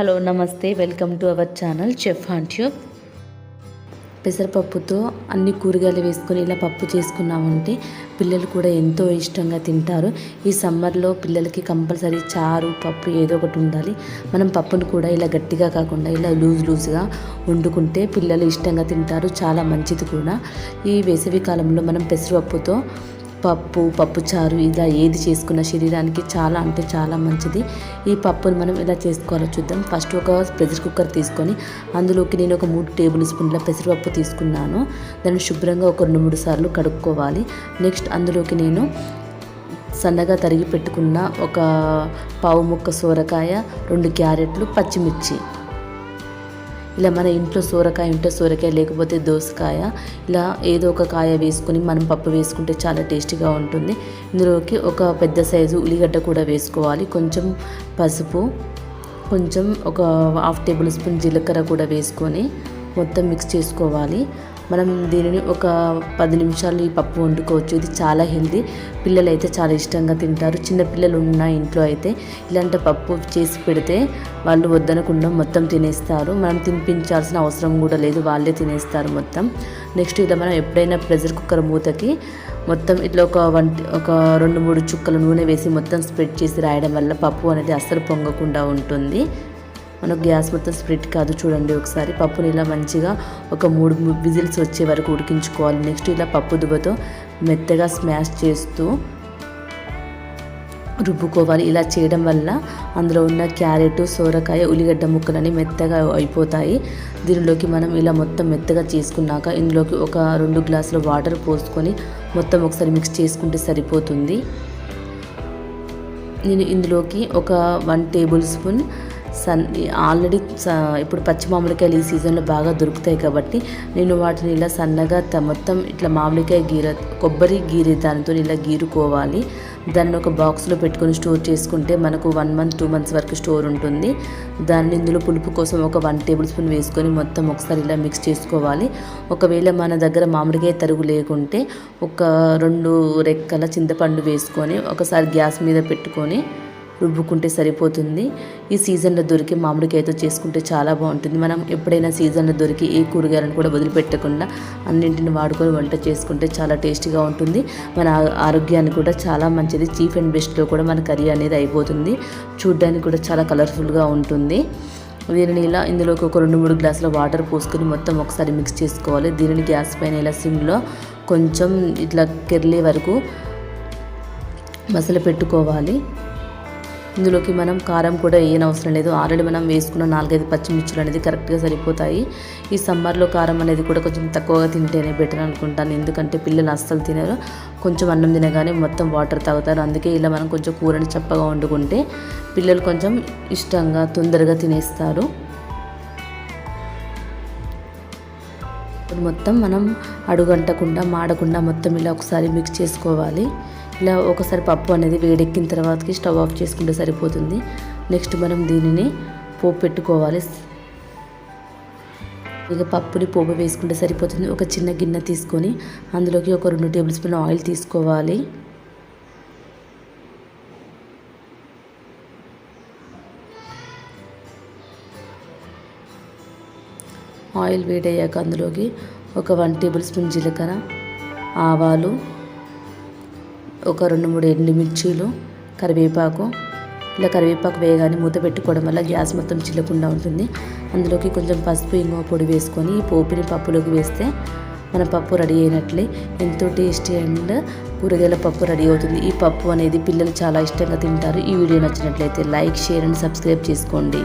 Hello నమస్తే. Welcome to our channel chef హాంట్యూబ్ పెసరపప్పుతో అన్ని కూరగాయలు వేసుకొని ఇలా పప్పు చేసుకున్నామంటే పిల్లలు కూడా ఎంతో ఇష్టంగా తింటారు. ఈ సమ్మర్లో పిల్లలకి కంపల్సరీ చారు పప్పు ఏదో ఒకటి ఉండాలి. మనం పప్పును కూడా ఇలా గట్టిగా కాకుండా ఇలా లూజ్ లూజ్గా వండుకుంటే పిల్లలు ఇష్టంగా తింటారు. చాలా మంచిది కూడా. ఈ వేసవి కాలంలో మనం పెసరపప్పుతో పప్పు పప్పు చారు ఇలా ఏది చేసుకున్న శరీరానికి చాలా అంటే చాలా మంచిది. ఈ పప్పుని మనం ఎలా చేసుకోవాలో చూద్దాం. ఫస్ట్ ఒక ప్రెషర్ కుక్కర్ తీసుకొని అందులోకి నేను ఒక మూడు టేబుల్ స్పూన్ల పెసరపప్పు తీసుకున్నాను. దాన్ని శుభ్రంగా ఒక రెండు మూడు సార్లు కడుక్కోవాలి. నెక్స్ట్ అందులోకి నేను సన్నగా తరిగి పెట్టుకున్న ఒక పావు ముక్క సోరకాయ రెండు క్యారెట్లు పచ్చిమిర్చి ఇలా మన ఇంట్లో సోరకాయ ఉంటే సోరకాయ లేకపోతే దోసకాయ ఇలా ఏదో ఒక కాయ వేసుకొని మనం పప్పు వేసుకుంటే చాలా టేస్టీగా ఉంటుంది. ఇందులోకి ఒక పెద్ద సైజు ఉల్లిగడ్డ కూడా వేసుకోవాలి. కొంచెం పసుపు కొంచెం ఒక హాఫ్ టేబుల్ స్పూన్ జీలకర్ర కూడా వేసుకొని మొత్తం మిక్స్ చేసుకోవాలి. మనం దీనిని ఒక పది నిమిషాలు ఈ పప్పు వండుకోవచ్చు. ఇది చాలా హెల్దీ పిల్లలు అయితే చాలా ఇష్టంగా తింటారు. చిన్న పిల్లలు ఉన్న ఇంట్లో అయితే ఇలాంటి పప్పు చేసి పెడితే వాళ్ళు వద్దనకుండా మొత్తం తినేస్తారు. మనం తినిపించాల్సిన అవసరం కూడా లేదు. వాళ్ళే తినేస్తారు మొత్తం. నెక్స్ట్ ఇలా మనం ఎప్పుడైనా ప్రెషర్ కుక్కర్ మూతకి మొత్తం ఇట్లా ఒక వంట ఒక రెండు మూడు చుక్కల నూనె వేసి మొత్తం స్ప్రెడ్ చేసి రాయడం వల్ల పప్పు అనేది అస్సలు పొంగకుండా ఉంటుంది. మనకు గ్యాస్ మొత్తం స్ప్రెడ్ కాదు చూడండి ఒకసారి. పప్పుని ఇలా మంచిగా ఒక మూడు విజిల్స్ వచ్చే వరకు ఉడికించుకోవాలి. నెక్స్ట్ ఇలా పప్పు దువ్వతో మెత్తగా స్మాష్ చేస్తూ రుబ్బుకోవాలి. ఇలా చేయడం వల్ల అందులో ఉన్న క్యారెట్ సోరకాయ ఉల్లిగడ్డ ముక్కలని మెత్తగా అయిపోతాయి. దీనిలోకి మనం ఇలా మొత్తం మెత్తగా చేసుకున్నాక ఇందులోకి ఒక రెండు గ్లాసుల వాటర్ పోసుకొని మొత్తం ఒకసారి మిక్స్ చేసుకుంటే సరిపోతుంది. నేను ఇందులోకి ఒక వన్ టేబుల్ స్పూన్ సన్ ఆల్రెడీ ఇప్పుడు పచ్చి మామిడికాయలు ఈ సీజన్లో బాగా దొరుకుతాయి కాబట్టి నేను వాటిని ఇలా సన్నగా మొత్తం ఇట్లా మామిడికాయ గీర కొబ్బరి గీరే దానితో ఇలా గీరుకోవాలి. దాన్ని ఒక బాక్స్లో పెట్టుకొని స్టోర్ చేసుకుంటే మనకు వన్ మంత్ టూ మంత్స్ వరకు స్టోర్ ఉంటుంది. దాన్ని ఇందులో పులుపు కోసం ఒక వన్ టేబుల్ స్పూన్ వేసుకొని మొత్తం ఒకసారి ఇలా మిక్స్ చేసుకోవాలి. ఒకవేళ మన దగ్గర మామిడికాయ తరుగు లేకుంటే ఒక రెండు రెక్కల చింతపండు వేసుకొని ఒకసారి గ్యాస్ మీద పెట్టుకొని రుబ్బుకుంటే సరిపోతుంది. ఈ సీజన్లో దొరికి మామిడికాయతో చేసుకుంటే చాలా బాగుంటుంది. మనం ఎప్పుడైనా సీజన్లో దొరికి ఏ కూరగాయలను కూడా వదిలిపెట్టకుండా అన్నింటిని వాడుకొని వంట చేసుకుంటే చాలా టేస్టీగా ఉంటుంది. మన ఆరోగ్యానికి కూడా చాలా మంచిది. చీఫ్ అండ్ బెస్ట్లో కూడా మన కర్రీ అనేది అయిపోతుంది. చూడ్డానికి కూడా చాలా కలర్ఫుల్గా ఉంటుంది. దీనిని ఇలా ఇందులోకి ఒక రెండు మూడు గ్లాసుల వాటర్ పోసుకొని మొత్తం ఒకసారి మిక్స్ చేసుకోవాలి. దీనిని గ్యాస్ పైన ఇలా సిమ్లో కొంచెం ఇట్లా కెర్లే వరకు మసలు పెట్టుకోవాలి ఇందులోకి మనం కారం కూడా వేయని అవసరం లేదు. ఆల్రెడీ మనం వేసుకున్న నాలుగైదు పచ్చిమిర్చులు అనేది కరెక్ట్గా సరిపోతాయి. ఈ సమ్మర్లో కారం అనేది కూడా కొంచెం తక్కువగా తింటేనే బెటర్ అనుకుంటాను. ఎందుకంటే పిల్లలు అస్సలు తినరు. కొంచెం అన్నం తినగానే మొత్తం వాటర్ తాగుతారు. అందుకే ఇలా మనం కొంచెం కూరని చప్పగా వండుకుంటే పిల్లలు కొంచెం ఇష్టంగా తొందరగా తినేస్తారు. మొత్తం మనం అడుగంటకుండా మాడకుండా మొత్తం ఇలా ఒకసారి మిక్స్ చేసుకోవాలి. ఇలా ఒకసారి పప్పు అనేది వేడెక్కిన తర్వాతకి స్టవ్ ఆఫ్ చేసుకుంటే సరిపోతుంది. నెక్స్ట్ మనం దీనిని పోపు పెట్టుకోవాలి. ఇక పప్పుని పోపు వేసుకుంటే సరిపోతుంది. ఒక చిన్న గిన్నె తీసుకొని అందులోకి ఒక రెండు టేబుల్ స్పూన్ ఆయిల్ తీసుకోవాలి. ఆయిల్ వేడయ్యాక అందులోకి ఒక వన్ టేబుల్ స్పూన్ జీలకర్ర ఆవాలు ఒక రెండు మూడు ఎండుమిర్చీలు కరివేపాకు. ఇలా కరివేపాకు వేయగానే మూత పెట్టుకోవడం వల్ల గ్యాస్ మొత్తం చిల్లకుండా ఉంటుంది. అందులోకి కొంచెం పసుపు ఇంగువ పొడి వేసుకొని ఈ పోపుని పప్పులోకి వేస్తే మన పప్పు రెడీ అయినట్లే. ఎంతో టేస్టీ అండ్ కూరగాయల పప్పు రెడీ అవుతుంది. ఈ పప్పు అనేది పిల్లలు చాలా ఇష్టంగా తింటారు. ఈ వీడియో నచ్చినట్లయితే లైక్ షేర్ అండ్ సబ్స్క్రైబ్ చేసుకోండి.